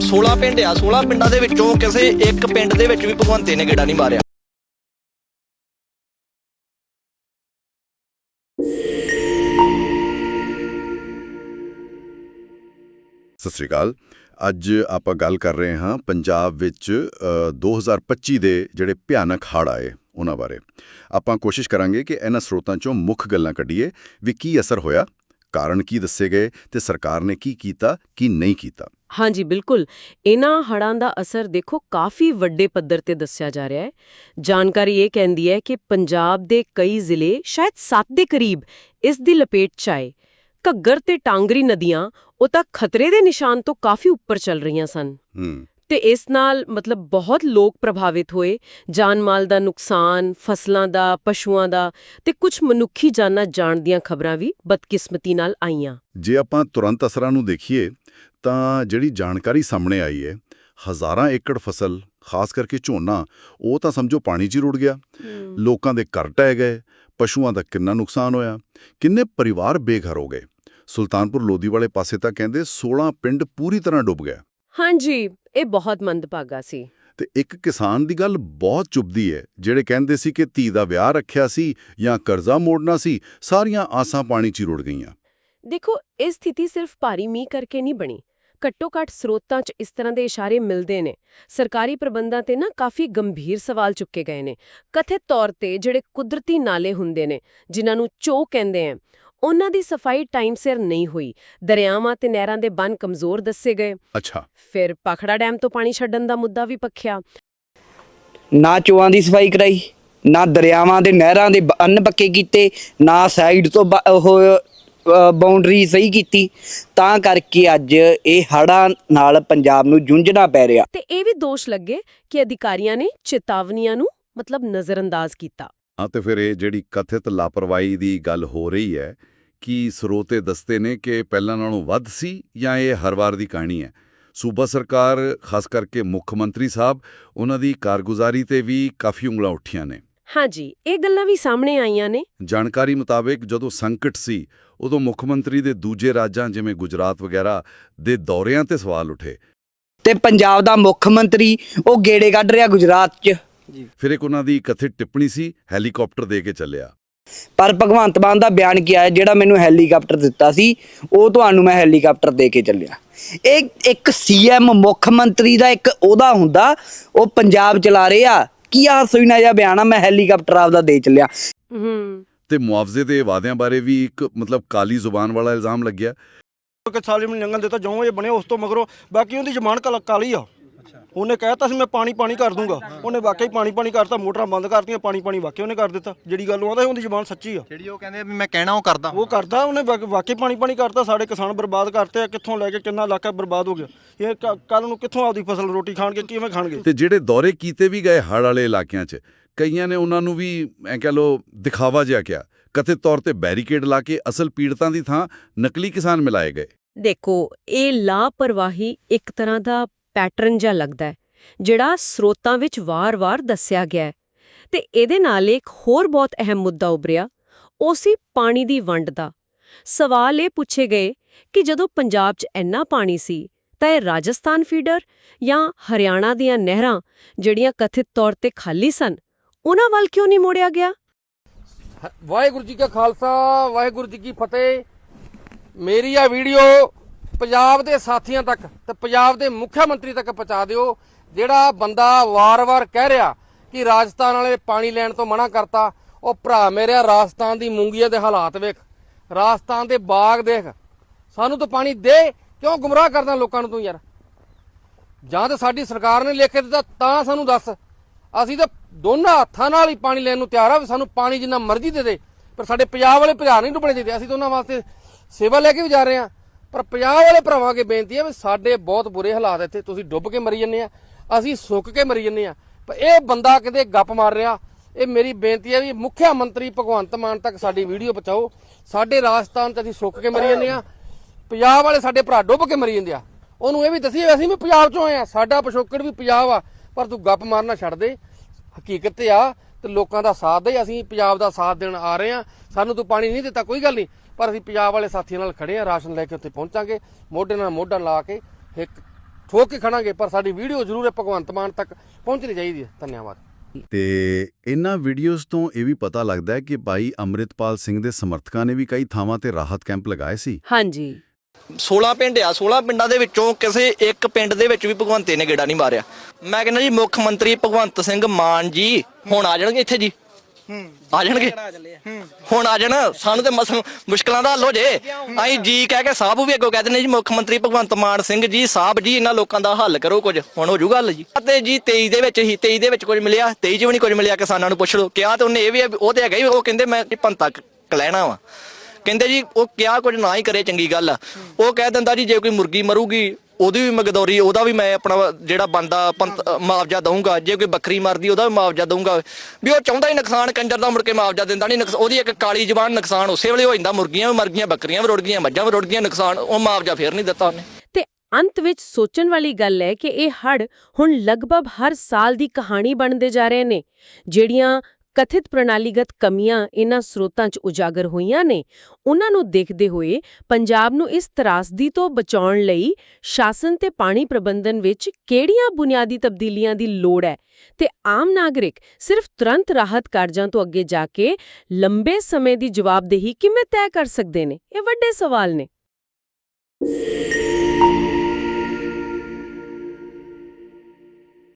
16 ਪਿੰਡ ਆ 16 ਪਿੰਡਾਂ ਦੇ ਵਿੱਚੋਂ ਕਿਸੇ ਇੱਕ ਪਿੰਡ ਦੇ ਵਿੱਚ ਵੀ ਭਗਵੰਤੇ ਨੇ ਗੇੜਾ ਨਹੀਂ ਮਾਰਿਆ। ਸਤਿ ਸ੍ਰੀ ਅਕਾਲ। ਅੱਜ ਆਪਾਂ ਗੱਲ ਕਰ ਰਹੇ ਹਾਂ ਪੰਜਾਬ ਵਿੱਚ ਅ, 2025 ਦੇ ਜਿਹੜੇ ਭਿਆਨਕ ਹੜ੍ਹ ਆਏ ਉਹਨਾਂ ਬਾਰੇ। ਆਪਾਂ ਕੋਸ਼ਿਸ਼ ਕਰਾਂਗੇ ਕਿ ਇਹਨਾਂ ਸਰੋਤਾਂ ਚੋਂ ਮੁੱਖ ਗੱਲਾਂ ਕੱਢੀਏ ਵੀ ਕੀ ਅਸਰ ਹੋਇਆ ਕਾਰਨ ਕੀ ਦੱਸੇ ਗਏ ਤੇ ਸਰਕਾਰ ਨੇ ਕੀ ਕੀਤਾ ਕੀ ਨਹੀਂ ਕੀਤਾ। ਹਾਂਜੀ ਬਿਲਕੁਲ। ਇਹਨਾਂ ਹੜ੍ਹਾਂ ਦਾ ਅਸਰ ਦੇਖੋ ਕਾਫੀ ਵੱਡੇ ਪੱਧਰ ਤੇ ਦੱਸਿਆ ਜਾ ਰਿਹਾ ਹੈ। ਜਾਣਕਾਰੀ ਇਹ ਕਹਿੰਦੀ ਹੈ ਕਿ ਪੰਜਾਬ ਦੇ ਕਈ ਜ਼ਿਲ੍ਹੇ ਸ਼ਾਇਦ 7 ਦੇ ਕਰੀਬ ਇਸ ਦੀ ਲਪੇਟ 'ਚ ਆਏ। ਘੱਗਰ ਤੇ ਟਾਂਗਰੀ ਨਦੀਆਂ ਉਹ ਤਾਂ ਖਤਰੇ ਦੇ ਨਿਸ਼ਾਨ ਤੋਂ ਕਾਫੀ ਉੱਪਰ ਚੱਲ ਰਹੀਆਂ ਸਨ। ਤੇ ਇਸ ਨਾਲ ਮਤਲਬ ਬਹੁਤ ਲੋਕ ਪ੍ਰਭਾਵਿਤ ਹੋਏ। ਜਾਨ ਮਾਲ ਦਾ ਨੁਕਸਾਨ ਫਸਲਾਂ ਦਾ ਪਸ਼ੂਆਂ ਦਾ ਤੇ ਕੁਝ ਮਨੁੱਖੀ ਜਾਨਾਂ ਜਾਣ ਦੀਆਂ ਖਬਰਾਂ ਵੀ ਬਦਕਿਸਮਤੀ ਨਾਲ ਆਈਆਂ। ਜੇ ਆਪਾਂ ਤੁਰੰਤ ਅਸਰਾਂ ਨੂੰ ਦੇਖੀਏ ਤਾਂ ਜਿਹੜੀ ਜਾਣਕਾਰੀ ਸਾਹਮਣੇ ਆਈ ਹੈ ਹਜ਼ਾਰਾਂ ਏਕੜ ਫਸਲ ਖਾਸ ਕਰਕੇ ਝੋਨਾ ਉਹ ਤਾਂ ਸਮਝੋ ਪਾਣੀ 'ਚ ਹੀ ਰੁੜ ਗਿਆ। ਲੋਕਾਂ ਦੇ ਘਰ ਟਹਿ ਗਏ ਪਸ਼ੂਆਂ ਦਾ ਕਿੰਨਾ ਨੁਕਸਾਨ ਹੋਇਆ ਕਿੰਨੇ ਪਰਿਵਾਰ ਬੇਘਰ ਹੋ ਗਏ। ਸੁਲਤਾਨਪੁਰ ਲੋਧੀ ਵਾਲੇ ਪਾਸੇ ਤਾਂ ਕਹਿੰਦੇ 16 ਪਿੰਡ ਪੂਰੀ ਤਰ੍ਹਾਂ ਡੁੱਬ ਗਿਆ ਹਾਂਜੀ ਇਹ ਬਹੁਤ ਮੰਦਭਾਗਾ ਸੀ। ਤੇ ਇੱਕ ਕਿਸਾਨ ਦੀ ਗੱਲ ਬਹੁਤ ਚੁੱਭਦੀ ਹੈ ਜਿਹੜੇ ਕਹਿੰਦੇ ਸੀ ਕਿ ਧੀ ਦਾ ਵਿਆਹ ਰੱਖਿਆ ਸੀ ਜਾਂ ਕਰਜ਼ਾ ਮੋੜਨਾ ਸੀ ਸਾਰੀਆਂ ਆਸਾਂ ਪਾਣੀ 'ਚ ਰੁੜ ਗਈਆਂ। ਦੇਖੋ ਇਹ ਸਥਿਤੀ ਸਿਰਫ ਭਾਰੀ ਮੀਂਹ ਕਰਕੇ ਨਹੀਂ ਬਣੀ। ਘੱਟੋ ਘੱਟ ਸਰੋਤਾਂ 'ਚ ਇਸ ਤਰ੍ਹਾਂ ਦੇ ਇਸ਼ਾਰੇ ਮਿਲਦੇ ਨੇ। ਸਰਕਾਰੀ ਪ੍ਰਬੰਧਾਂ ਤੇ ਨਾ ਕਾਫੀ ਗੰਭੀਰ ਸਵਾਲ ਚੁੱਕੇ ਗਏ ਨੇ। ਕਥਿਤ ਤੌਰ ਤੇ ਜਿਹੜੇ ਕੁਦਰਤੀ ਨਾਲੇ ਹੁੰਦੇ ਨੇ ਜਿਨ੍ਹਾਂ ਨੂੰ ਚੋ ਕਹਿੰਦੇ ਆ ਉਹਨਾਂ ਦੀ ਸਫ਼ਾਈ ਟਾਈਮ ਸਿਰ ਨਹੀਂ ਹੋਈ। ਦਰਿਆਵਾਂ ਤੇ ਨਹਿਰਾਂ ਦੇ ਬੰਨ ਕਮਜ਼ੋਰ ਦੱਸੇ ਗਏ। ਅੱਛਾ। ਫਿਰ ਪਖੜਾ ਡੈਮ ਤੋਂ ਪਾਣੀ ਛੱਡਣ ਦਾ ਮੁੱਦਾ ਵੀ ਪੱਖਿਆ। ਨਾ ਚੋਆਂ ਦੀ ਸਫ਼ਾਈ ਕਰਾਈ ਨਾ ਦਰਿਆਵਾਂ ਦੇ ਨਹਿਰਾਂ ਦੇ ਅੰਨ ਪੱਕੇ ਕੀਤੇ ਨਾ ਸਾਈਡ ਤੋਂ ਉਹ ਬਾਉਂਡਰੀ ਸਹੀ ਕੀਤੀ ਤਾਂ ਕਰਕੇ ਅੱਜ ਇਹ ਹੜ੍ਹਾਂ ਨਾਲ ਪੰਜਾਬ ਨੂੰ ਜੂਝਣਾ ਪੈ ਰਿਹਾ। ਤੇ ਇਹ ਵੀ ਦੋਸ਼ ਲੱਗੇ ਕਿ ਅਧਿਕਾਰੀਆਂ ਨੇ ਚੇਤਾਵਨੀਆਂ ਨੂੰ ਮਤਲਬ ਨਜ਼ਰਅੰਦਾਜ਼ ਕੀਤਾ। ਹਾਂ ਤੇ ਫਿਰ ਇਹ ਜਿਹੜੀ ਕਥਿਤ ਲਾਪਰਵਾਹੀ ਦੀ ਗੱਲ ਹੋ ਰਹੀ ਹੈ ਕਿ ਸਰੋਤੇ ਦੱਸਦੇ ਨੇ ਕਿ ਪਹਿਲਾਂ ਨਾਲੋਂ ਵੱਧ ਸੀ ਜਾਂ ਇਹ ਹਰ ਵਾਰ ਦੀ ਕਹਾਣੀ ਹੈ? ਸੂਬਾ ਸਰਕਾਰ ਖਾਸ ਕਰਕੇ ਮੁੱਖ ਮੰਤਰੀ ਸਾਹਿਬ ਉਹਨਾਂ ਦੀ ਕਾਰਗੁਜ਼ਾਰੀ ਤੇ ਵੀ ਕਾਫੀ ਉਂਗਲਾਂ ਉੱਠੀਆਂ ਨੇ। ਹਾਂਜੀ ਇਹ ਗੱਲਾਂ ਵੀ ਸਾਹਮਣੇ ਆਈਆਂ ਨੇ। ਜਾਣਕਾਰੀ ਮੁਤਾਬਕ ਜਦੋਂ ਸੰਕਟ ਸੀ ਉਦੋਂ ਮੁੱਖ ਮੰਤਰੀ ਦੇ ਦੂਜੇ ਰਾਜਾਂ ਜਿਵੇਂ ਗੁਜਰਾਤ ਵਗੈਰਾ ਦੇ ਦੌਰਿਆਂ ਤੇ ਸਵਾਲ ਉੱਠੇ। ਤੇ ਪੰਜਾਬ ਦਾ ਮੁੱਖ ਮੰਤਰੀ ਉਹ ਗੇੜੇ ਕੱਢ ਰਿਹਾ ਗੁਜਰਾਤ 'ਚ। ਫਿਰ ਇੱਕ ਉਹਨਾਂ ਦੀ ਕਥਿਤ ਟਿੱਪਣੀ ਸੀ ਹੈਲੀਕਾਪਟਰ ਦੇ ਕੇ ਚੱਲਿਆ। ਪਰ ਭਗਵੰਤ ਮਾਨ ਦਾ ਬਿਆਨ ਕੀ ਆਇਆ ਜਿਹੜਾ ਮੈਨੂੰ ਹੈਲੀਕਾਪਟਰ ਦਿੱਤਾ ਸੀ ਉਹ ਤੁਹਾਨੂੰ ਮੈਂ ਹੈਲੀਕਾਪਟਰ ਦੇ ਕੇ ਚੱਲਿਆ। ਇਹ ਇੱਕ ਸੀਐਮ ਮੁੱਖ ਮੰਤਰੀ ਦਾ ਇੱਕ ਉਹਦਾ ਹੁੰਦਾ ਉਹ ਪੰਜਾਬ ਚਲਾ ਰਿਹਾ। ਕੀ ਆ ਸੁਣਾ ਜਿਹਾ ਬਿਆਨ ਆ ਮੈਂ ਹੈਲੀਕਾਪਟਰ ਆਪਦਾ ਦੇ ਚੱਲਿਆ। ਹੂੰ। ਤੇ ਮੁਆਵਜ਼ੇ ਦੇ ਵਾਅਦਿਆਂ ਬਾਰੇ ਵੀ ਇੱਕ ਮਤਲਬ ਕਾਲੀ ਜ਼ੁਬਾਨ ਵਾਲਾ ਇਲਜ਼ਾਮ ਲੱਗਿਆ। ਕਿ ਸਾਲੇ ਨੂੰ ਲੰਘਣ ਦਿੱਤਾ ਜਿਉਂ ਇਹ ਬਣੇ ਉਸ ਤੋਂ ਮਗਰੋਂ। ਬਾਕੀ ਉਹਦੀ ਜ਼ਮਾਨ ਕਲ ਆ। ਉਹਨੇ ਕਹਿਤਾ ਸੀ ਮੈਂ ਪਾਣੀ ਪਾਣੀ ਕਰ ਦੂੰਗਾ। ਉਹਨੇ ਵਾਕਈ ਪਾਣੀ ਪਾਣੀ ਕਰਤਾ ਮੋਟਰਾਂ ਬੰਦ ਕਰਤੀਆਂ ਪਾਣੀ ਪਾਣੀ ਵਾਕਈ ਉਹਨੇ ਕਰ ਦਿੱਤਾ। ਜਿਹੜੀ ਗੱਲ ਉਹ ਆਂਦਾ ਉਹਦੀ ਜ਼ਮਾਨ ਸੱਚੀ ਆ। ਜਿਹੜੀ ਉਹ ਕਹਿੰਦੇ ਵੀ ਮੈਂ ਕਹਿਣਾ ਉਹ ਕਰਦਾ। ਉਹ ਕਰਦਾ ਉਹਨੇ ਵਾਕ- ਵਾਕਈ ਪਾਣੀ ਪਾਣੀ ਕਰਤਾ ਸਾਡੇ ਕਿਸਾਨ ਬਰਬਾਦ ਕਰਤੇ ਆ ਕਿੱਥੋਂ ਲੈ ਕੇ ਕਿੰਨਾ ਇਲਾਕਾ ਬਰਬਾਦ ਹੋ ਗਿਆ। ਇਹ ਕੱਲ ਨੂੰ ਕਿੱਥੋਂ ਆਪਦੀ ਫਸਲ ਰੋਟੀ ਖਾਣਗੇ ਕਿਵੇਂ ਖਾਣਗੇ? ਤੇ ਜਿਹੜੇ ਦੌਰੇ ਕੀਤੇ ਵੀ ਗਏ ਹੜ੍ਹ ਵਾਲੇ ਇਲਾਕਿਆਂ 'ਚ ਕਈਆਂ ਨੇ ਉਹਨਾਂ ਨੂੰ ਵੀ ਐ ਕਹ ਲੋ ਦਿਖਾਵਾ ਜਿਹਾ ਕਿਹਾ। ਕਥਿਤ ਤੌਰ ਤੇ ਬੈਰੀਕੇਡ ਲਾ ਕੇ ਅਸਲ ਪੀੜਤਾਂ ਦੀ ਥਾਂ ਨਕਲੀ ਕਿਸਾਨ ਮਿਲਾਏ ਗਏ। ਦੇਖੋ, ਇਹ ਲਾਪਰਵਾਹੀ ਇੱਕ ਤਰ੍ਹਾਂ ਦਾ ਪੈਟਰਨ ਜਿਹਾ ਲੱਗਦਾ ਹੈ, ਜਿਹੜਾ ਸਰੋਤਾਂ ਵਿੱਚ ਵਾਰ-ਵਾਰ ਦੱਸਿਆ ਗਿਆ ਹੈ। ਤੇ ਇਹਦੇ ਨਾਲ ਇੱਕ ਹੋਰ ਬਹੁਤ ਅਹਿਮ ਮੁੱਦਾ ਉਭਰਿਆ, ਉਹ ਸੀ ਪਾਣੀ ਦੀ ਵੰਡ ਦਾ। ਸਵਾਲ ਇਹ ਪੁੱਛੇ ਗਏ ਕਿ ਜਦੋਂ ਪੰਜਾਬ 'ਚ ਇੰਨਾ ਪਾਣੀ ਸੀ, ਤਾਂ ਇਹ ਰਾਜਸਥਾਨ ਫੀਡਰ ਜਾਂ ਹਰਿਆਣਾ ਦੀਆਂ ਨਹਿਰਾਂ ਜਿਹੜੀਆਂ ਕਥਿਤ ਤੌਰ ਤੇ ਖਾਲੀ ਸਨ ਉਹਨਾਂ ਵੱਲ ਕਿਉਂ ਨਹੀਂ ਮੋੜਿਆ ਗਿਆ? ਵਾਹਿਗੁਰੂ ਜੀ ਕਾ ਖਾਲਸਾ, ਵਾਹਿਗੁਰੂ ਜੀ ਕੀ ਫਤਿਹ। ਮੇਰੀ ਆ ਵੀਡੀਓ ਪੰਜਾਬ ਦੇ ਸਾਥੀਆਂ ਤੱਕ ਤੇ ਪੰਜਾਬ ਦੇ ਮੁੱਖ ਮੰਤਰੀ ਤੱਕ ਪਹੁੰਚਾ ਦਿਓ, ਜਿਹੜਾ ਬੰਦਾ ਵਾਰ-ਵਾਰ ਕਹਿ ਰਿਹਾ ਕਿ ਰਾਜਸਥਾਨ ਵਾਲੇ ਪਾਣੀ ਲੈਣ ਤੋਂ ਮਨਾ ਕਰਤਾ, ਉਹ ਭਰਾ ਮੇਰਿਆ ਰਾਜਸਥਾਨ ਦੀ ਮੂੰਗੀਆਂ ਦੇ ਹਾਲਾਤ ਵੇਖ। ਰਾਜਸਥਾਨ ਦੇ ਬਾਗ ਦੇਖ। ਸਾਨੂੰ ਤਾਂ ਪਾਣੀ ਦੇ, ਕਿਉਂ ਗੁੰਮਰਾਹ ਕਰਦਾ ਲੋਕਾਂ ਨੂੰ ਤੂੰ ਯਾਰ? ਜਾਂ ਤਾਂ ਸਾਡੀ ਸਰਕਾਰ ਨੇ ਲਿਖ ਕੇ ਦਿੱਤਾ, ਤਾਂ ਸਾਨੂੰ ਦੱਸ। ਅਸੀਂ ਤਾਂ ਦੋਨਾਂ ਹੱਥਾਂ ਨਾਲ ਹੀ ਪਾਣੀ ਲੈਣ ਨੂੰ ਤਿਆਰ ਆ ਵੀ ਸਾਨੂੰ ਪਾਣੀ ਜਿੰਨਾ ਮਰਜ਼ੀ ਦੇ ਦੇ। ਪਰ ਸਾਡੇ ਪੰਜਾਬ ਵਾਲੇ ਭਰਾ ਨਹੀਂ ਡੁੱਬਣੇ ਚਾਹੀਦੇ। ਅਸੀਂ ਤਾਂ ਉਹਨਾਂ ਵਾਸਤੇ ਸੇਵਾ ਲੈ ਕੇ ਵੀ ਜਾ ਰਹੇ ਆ ਪਰ ਪੰਜਾਬ ਵਾਲੇ ਭਰਾਵਾਂ ਅੱਗੇ ਬੇਨਤੀ ਹੈ ਵੀ ਸਾਡੇ ਬਹੁਤ ਬੁਰੇ ਹਾਲਾਤ ਇੱਥੇ। ਤੁਸੀਂ ਡੁੱਬ ਕੇ ਮਰੀ ਜੰਨੇ ਆ। ਅਸੀਂ ਸੁੱਕ ਕੇ ਮਰੀ ਜੰਨੇ ਆ। ਪਰ ਇਹ ਬੰਦਾ ਕਿਤੇ ਗੱਪ ਮਾਰ ਰਿਹਾ। ਇਹ ਮੇਰੀ ਬੇਨਤੀ ਹੈ ਵੀ ਮੁੱਖਿਆ ਮੰਤਰੀ ਭਗਵੰਤ ਮਾਨ ਤੱਕ ਸਾਡੀ ਵੀਡੀਓ ਪਹੁੰਚਾਓ। ਸਾਡੇ ਰਾਜਸਥਾਨ 'ਚ ਅਸੀਂ ਸੁੱਕ ਕੇ ਮਰੀ ਜੰਨੇ ਆ। ਪੰਜਾਬ ਵਾਲੇ ਸਾਡੇ ਭਰਾ ਡੁੱਬ ਕੇ ਮਰੀ ਜਾਂਦੇ ਆ। ਉਹਨੂੰ ਇਹ ਵੀ ਦੱਸੀਏ, ਅਸੀਂ ਵੀ ਪੰਜਾਬ ਚੋਂ ਆਏ ਆ। ਸਾਡਾ ਪਿਛੋਕੜ ਵੀ ਪੰਜਾਬ ਆ। ਪਰ ਤੂੰ ਗੱਪ ਮਾਰਨਾ ਛੱਡ ਦੇ। ਹਕੀਕਤ ਤੇ ਆ ਤੇ ਲੋਕਾਂ ਦਾ ਸਾਥ ਦੇ ਅਸੀਂ ਪੰਜਾਬ ਦਾ ਸਾਥ ਦੇਣ ਆ ਰਹੇ ਆ ਸਾਨੂੰ ਤੂੰ ਪਾਣੀ ਨਹੀਂ ਦਿੱਤਾ ਕੋਈ ਗੱਲ ਨਹੀਂ। ਪਰ ਅਸੀਂ ਪੰਜਾਬ ਵਾਲੇ ਸਾਥੀਆਂ ਨਾਲ ਖੜੇ ਆ ਰਾਸ਼ਨ ਲੈ ਕੇ ਉੱਥੇ ਪਹੁੰਚਾਂਗੇ। ਮੋਢੇ ਨਾਲ ਮੋਢਾ ਲਾ ਕੇ ਇੱਕ ਠੋਕ ਕੇ ਖੜਾਂਗੇ ਪਰ ਸਾਡੀ ਵੀਡੀਓ ਜ਼ਰੂਰ ਹੈ ਭਗਵੰਤ ਮਾਨ ਤੱਕ ਪਹੁੰਚਣੀ ਚਾਹੀਦੀ ਹੈ। ਧੰਨਵਾਦ। ਤੇ ਇਹਨਾਂ ਵੀਡੀਓਜ਼ ਤੋਂ ਇਹ ਵੀ ਪਤਾ ਲੱਗਦਾ ਹੈ ਕਿ ਭਾਈ ਅੰਮ੍ਰਿਤਪਾਲ ਸਿੰਘ ਦੇ ਸਮਰਥਕਾਂ ਨੇ ਵੀ ਕਈ ਥਾਵਾਂ ਤੇ ਰਾਹਤ ਕੈਂਪ ਲਗਾਏ ਸੀ। ਹਾਂਜੀ। 16 ਪਿੰਡ ਆ 16 ਪਿੰਡਾਂ ਦੇ ਵਿੱਚੋਂ ਕਿਸੇ ਇੱਕ ਪਿੰਡ ਦੇ ਵਿੱਚ ਵੀ ਭਗਵੰਤੇ ਨੇ ਗੇੜਾ ਨਹੀਂ ਮਾਰਿਆ। ਮੈਂ ਕਹਿੰਦਾ ਜੀ ਮੁੱਖ ਮੰਤਰੀ ਭਗਵੰਤ ਸਿੰਘ ਮਾਨ ਜੀ ਹੁਣ ਆ ਜਾਣਗੇ ਇੱਥੇ ਜੀ? ਆ ਜਾਣਗੇ? ਹੁਣ ਆ ਜਾਣ ਸਾਨੂੰ ਤੇ ਮਸ ਮੁਸ਼ਕਲਾਂ ਦਾ ਹੱਲ ਹੋ ਜੇ। ਅਸੀਂ ਜੀ ਕਹਿ ਕੇ ਸਾਹਿਬ ਵੀ ਅੱਗੋਂ ਕਹਿ ਦਿੰਦੇ ਜੀ ਮੁੱਖ ਮੰਤਰੀ ਭਗਵੰਤ ਮਾਨ ਸਿੰਘ ਜੀ ਸਾਹਿਬ ਜੀ ਇਹਨਾਂ ਲੋਕਾਂ ਦਾ ਹੱਲ ਕਰੋ ਕੁਝ। ਹੁਣ ਹੋ ਜਾਊਗਾ ਹੱਲ ਜੀ। ਤੇ ਜੀ 23 ਦੇ ਵਿੱਚ ਹੀ 23 ਦੇ ਵਿੱਚ ਕੁਝ ਮਿਲਿਆ 23 ਚ ਵੀ ਨਹੀਂ ਕੁਝ ਮਿਲਿਆ ਕਿਸਾਨਾਂ ਨੂੰ ਪੁੱਛ ਲਓ। ਕਿਹਾ ਤੇ ਉਹਨੇ ਇਹ ਵੀ ਉਹ ਤੇ ਹੈਗਾ ਹੀ ਉਹ ਕਹਿੰਦੇ ਮੈਂ ਪੰਤਾ ਲੈਣਾ ਵਾ। ਕਹਿੰਦੇ ਜੀ, ਉਹ ਕਿਆ ਕੁਝ ਨਾ ਹੀ ਕਰੇ ਚੰਗੀ ਗੱਲ। ਆ ਉਹ ਕਹਿ ਦਿੰਦਾ ਜੀ, ਜੇ ਕੋਈ ਮੁਰਗੀ ਮਰੂਗੀ, ਉਹਦੀ ਵੀ ਮਗਦੌਰੀ, ਉਹਦਾ ਵੀ ਮੈਂ ਆਪਣਾ ਜਿਹੜਾ ਬੰਦਾ ਮੁਆਵਜ਼ਾ ਦਊਂਗਾ। ਜੇ ਕੋਈ ਬੱਕਰੀ ਮਰਦੀ, ਉਹਦਾ ਵੀ ਮੁਆਵਜ਼ਾ ਦਊਂਗਾ। ਵੀ ਉਹ ਚਾਹੁੰਦਾ ਹੀ ਨੁਕਸਾਨ ਕੰਜਰ ਦਾ ਮੁੜ ਕੇ ਮੁਆਵਜ਼ਾ ਦਿੰਦਾ ਨਹੀਂ। ਉਹਦੀ ਇੱਕ ਕਾਲੀ ਜ਼ਬਾਨ ਨੁਕਸਾਨ ਉਸੇ ਵੇਲੇ ਹੋ ਜਾਂਦਾ। ਮੁਰਗੀਆਂ ਵੀ ਮਰ ਗਈਆਂ ਬੱਕਰੀਆਂ ਵੀ ਰੁੜ ਗਈਆਂ ਮੱਝਾਂ ਵੀ ਰੁੜ ਗਈਆਂ ਨੁਕਸਾਨ ਉਹ ਮੁਆਵਜ਼ਾ ਫੇਰ ਨਹੀਂ ਦਿੱਤਾ ਉਹਨੇ। ਤੇ ਅੰਤ ਵਿੱਚ ਸੋਚਣ ਵਾਲੀ ਗੱਲ ਹੈ ਕਿ ਇਹ ਹੜ ਹੁਣ ਲਗਭਗ ਹਰ ਸਾਲ ਦੀ ਕਹਾਣੀ ਬਣਦੇ ਜਾ ਰਹੇ ਨੇ। ਜਿਹੜੀਆਂ ਕਥਿਤ ਪ੍ਰਣਾਲੀਗਤ ਕਮੀਆਂ ਇਹਨਾਂ ਸਰੋਤਾਂ 'ਚ ਉਜਾਗਰ ਹੋਈਆਂ ਨੇ। ਉਹਨਾਂ ਨੂੰ ਦੇਖਦੇ ਹੋਏ ਪੰਜਾਬ ਨੂੰ ਇਸ ਤਰਾਸਦੀ ਤੋਂ ਬਚਾਉਣ ਲਈ ਸ਼ਾਸਨ ਤੇ ਪਾਣੀ ਪ੍ਰਬੰਧਨ ਵਿੱਚ ਕਿਹੜੀਆਂ ਬੁਨਿਆਦੀ ਤਬਦੀਲੀਆਂ ਦੀ ਲੋੜ ਹੈ? ਤੇ ਆਮ ਨਾਗਰਿਕ ਸਿਰਫ ਤੁਰੰਤ ਰਾਹਤ ਕਾਰਜਾਂ ਤੋਂ ਅੱਗੇ ਜਾ ਕੇ ਲੰਬੇ ਸਮੇਂ ਦੀ ਜਵਾਬਦੇਹੀ ਕਿਵੇਂ ਤੈਅ ਕਰ ਸਕਦੇ ਨੇ? ਇਹ ਵੱਡੇ ਸਵਾਲ ਨੇ।